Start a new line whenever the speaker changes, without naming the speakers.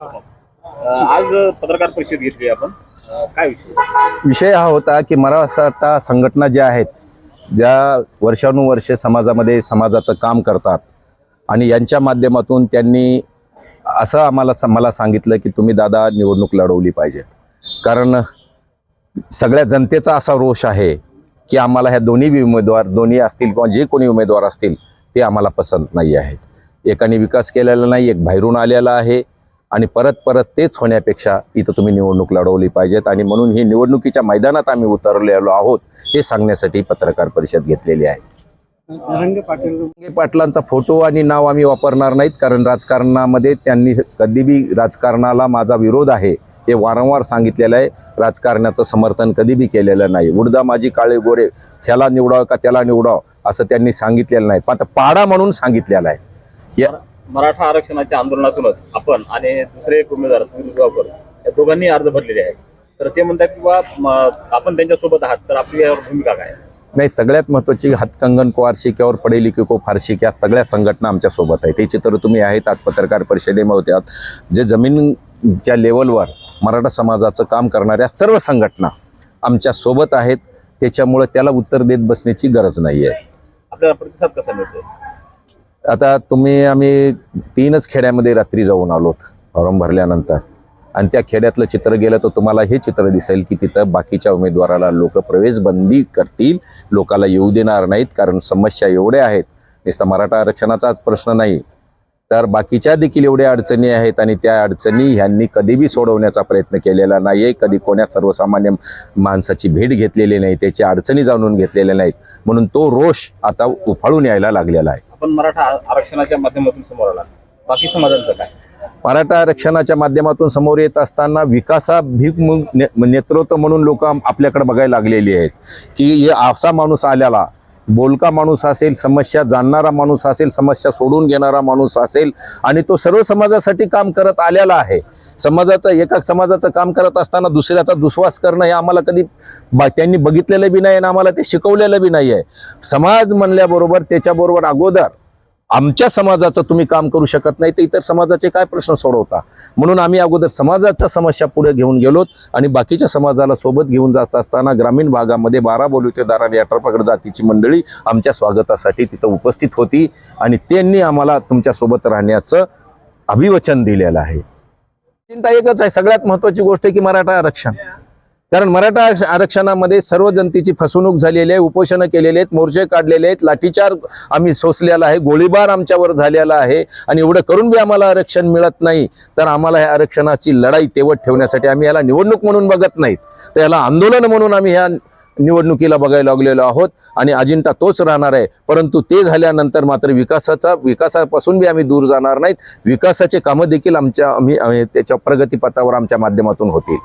आज पत्रकार परिषद घेतली आपण. काय विषय?
विषय हा होता की मराठा संघटना ज्या आहेत ज्या वर्षानुवर्षे समाजामध्ये समाजाचं काम करतात आणि यांच्या माध्यमातून त्यांनी असं आम्हाला मला सांगितलं की तुम्ही दादा निवडणूक लढवली पाहिजेत. कारण सगळ्या जनतेचा असा रोष आहे की आम्हाला ह्या दोन्ही बी उमेदवार दोन्ही असतील किंवा जे कोणी उमेदवार असतील ते आम्हाला पसंत नाही आहेत. एकाने विकास केलेला नाही एक बाहेरून आलेला आहे. आणि परत परत तेच होण्यापेक्षा इथं तुम्ही निवडणूक लढवली पाहिजेत. आणि म्हणून ही निवडणुकीच्या मैदानात आम्ही उतरलेलो आहोत हे सांगण्यासाठी पत्रकार परिषद घेतलेली आहे.
पाटील.
जरांगे पाटलांचा फोटो आणि नाव आम्ही वापरणार नाहीत कारण राजकारणामध्ये त्यांनी कधी बी राजकारणाला माझा विरोध आहे हे वारंवार सांगितलेलं आहे. राजकारणाचं समर्थन कधी बी केलेलं नाही. उडदा माझी काळे गोरे ह्याला निवडावं का त्याला निवडावं असं त्यांनी सांगितलेलं नाही. पण पाडा म्हणून सांगितलेलं आहे. या
मराठा आरक्षणाच्या आंदोलनातूनच आपण आणि दुसरे एक उमेदवार समीर गावकर या दोघांनी अर्ज भरलेले आहेत. तर ते म्हणतात की बा आपण त्यांच्यासोबत आहात तर आपली यावर भूमिका काय
नाही सगळ्यात महत्त्वाची हातकंगन को वार्षिकावर पडे लिखी को फारशिक या सगळ्या संघटना आमच्यासोबत आहेत. त्याची तर तुम्ही आहेत आज पत्रकार परिषदेमध्ये होत्यात जे जमीनच्या लेवलवर मराठा समाजाचं काम करणाऱ्या सर्व संघटना आमच्यासोबत आहेत त्याच्यामुळे त्याला उत्तर देत बसण्याची गरज नाही आहे
आपल्याला प्रतिसाद कसा मिळतो
आता तुम्ही आम्ही तीनच खेड्यामध्ये रात्री जाऊन आलोत फॉर्म भरल्यानंतर. आणि त्या खेड्यातलं चित्र गेलं तर तुम्हाला हे चित्र दिसेल की तिथं बाकीच्या उमेदवाराला लोक प्रवेश बंदी करतील लोकाला येऊ देणार नाहीत कारण समस्या एवढ्या आहेत. नुसतं मराठा आरक्षणाचाच प्रश्न नाही. तर बाकीच्या देखील एवढ्या अडचणी आहेत आणि त्या अडचणी ह्यांनी कधीबी सोडवण्याचा प्रयत्न केलेला नाही आहे कधी कोण्या सर्वसामान्य माणसाची भेट घेतलेली नाही त्याची अडचणी जाणून घेतलेल्या नाहीत. म्हणून तो रोष आता उफाळून यायला लागलेला आहे.
आपण मराठा आरक्षणाच्या माध्यमातून समोर आला बाकी समाजांचं काय?
मराठा आरक्षणाच्या माध्यमातून समोर येत असताना विकासाभिमुख ने- नेतृत्व म्हणून लोक आपल्याकडे बघायला लागलेली आहेत. की असा माणूस आल्याला बोलका माणूस असेल समस्या जाणणारा माणूस असेल समस्या सोडून घेणारा माणूस असेल आणि तो सर्व समाजासाठी काम करत आलेला आहे. समाजाचं एका समाजाचं काम करत असताना दुसऱ्याचा दुस्वास करणं हे आम्हाला कधी बा त्यांनी बघितलेलं बी नाही आणि आम्हाला ते शिकवलेलं बी नाही आहे. समाज म्हणल्याबरोबर त्याच्याबरोबर अगोदर आमच्या समाजाचं तुम्ही काम करू शकत नाही तर इतर समाजाचे काय प्रश्न सोडवता? म्हणून आम्ही अगोदर समाजाच्या समस्या पुढे घेऊन गेलोत आणि बाकीच्या समाजाला सोबत घेऊन जात असताना ग्रामीण भागामध्ये बारा बोलवतेदार आणि अठरापगड जातीची मंडळी आमच्या स्वागतासाठी तिथं उपस्थित होती आणि त्यांनी आम्हाला तुमच्यासोबत राहण्याचं अभिवचन दिलेलं आहे. चिंता एकच आहे सगळ्यात महत्वाची गोष्ट आहे की मराठा आरक्षण. कारण मराठा आरक्षणामध्ये सर्व जनतेची फसवणूक झालेली आहे उपोषणं केलेले आहेत मोर्चे काढलेले आहेत लाठीचार आम्ही सोसलेला आहे गोळीबार आमच्यावर झालेला आहे आणि एवढं करून बी आम्हाला आरक्षण मिळत नाही तर आम्हाला ह्या आरक्षणाची लढाई तेवत ठेवण्यासाठी आम्ही याला निवडणूक म्हणून बघत नाहीत. तर याला आंदोलन म्हणून आम्ही ह्या निवडणुकीला बघायला लागलेलो आहोत आणि अजिंठा तोच राहणार आहे परंतु ते झाल्यानंतर मात्र विकासाचा विकासापासून बी आम्ही दूर जाणार नाहीत. विकासाचे कामं देखील आमच्या आम्ही आम्ही त्याच्या प्रगतीपथावर आमच्या माध्यमातून होतील.